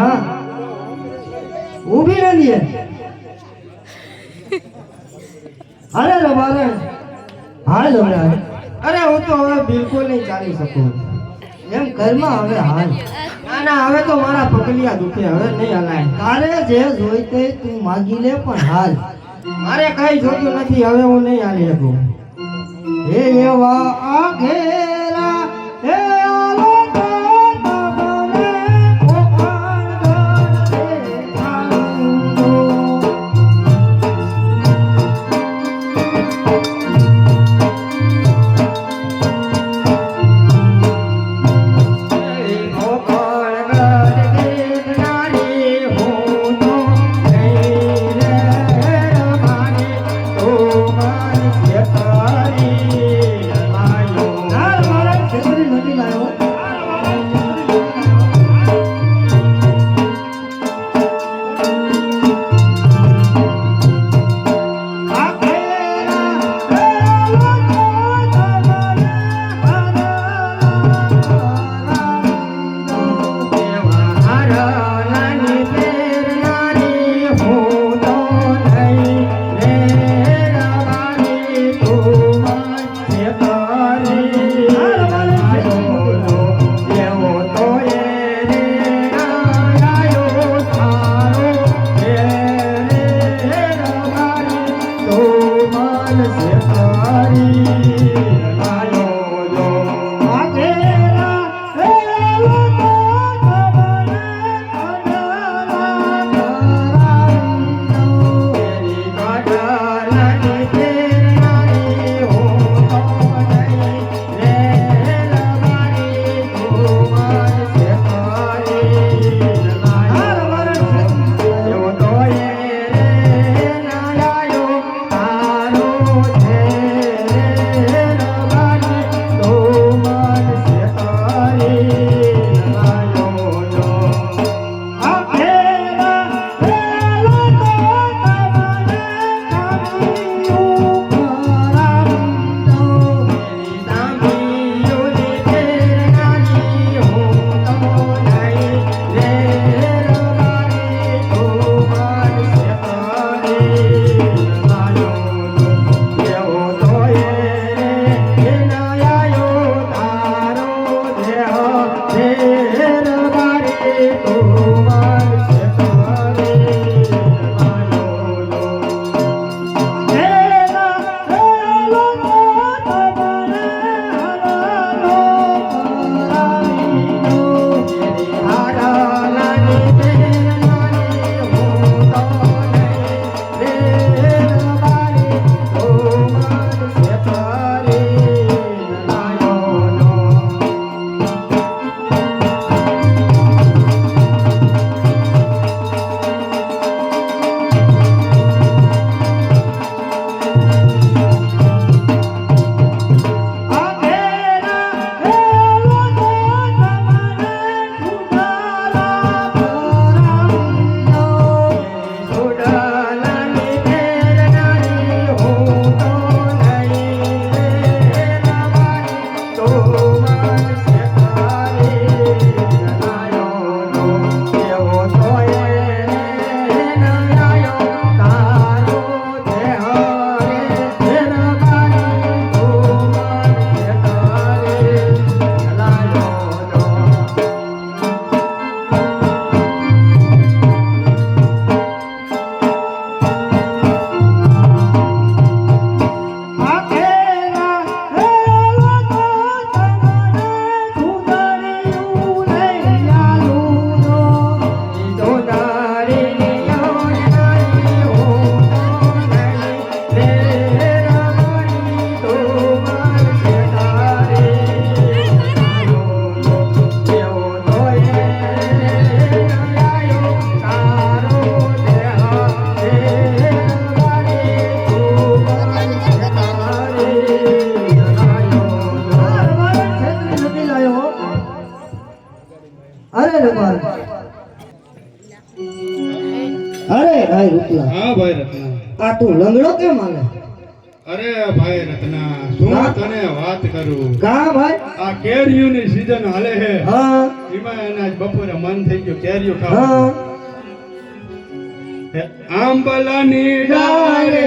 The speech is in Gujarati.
બાજુ હા. ઊભી નથી અરે રબારે હાલ હમણાં. અરે હું તો હવે બિલકુલ નહીં ચાલી શકું. એમ ઘરમાં હવે હાલ. ના ના, હવે તો મારા પગલિયા દુખે. હવે નહીં હલાય. તારે જે જોઈ તે તું માગી લે પણ હાલ. મારે કઈ જોતું નથી. હવે હું નહીં હાલી શકું. હે એવા આ અરે રબાર અરે ભાઈ રૂપલા. હા ભાઈ રત્ના. આ તું લંગડો કેમ આલે અરે ભાઈ રત્ના શું તને વાત કરું? કા ભાઈ? આ કેરીઓની સીઝન હાલે હે હા. એમાં એના બપોરે મન થઈ ગયું કેરીઓ હા. ખાવા આંબલાની ડાળે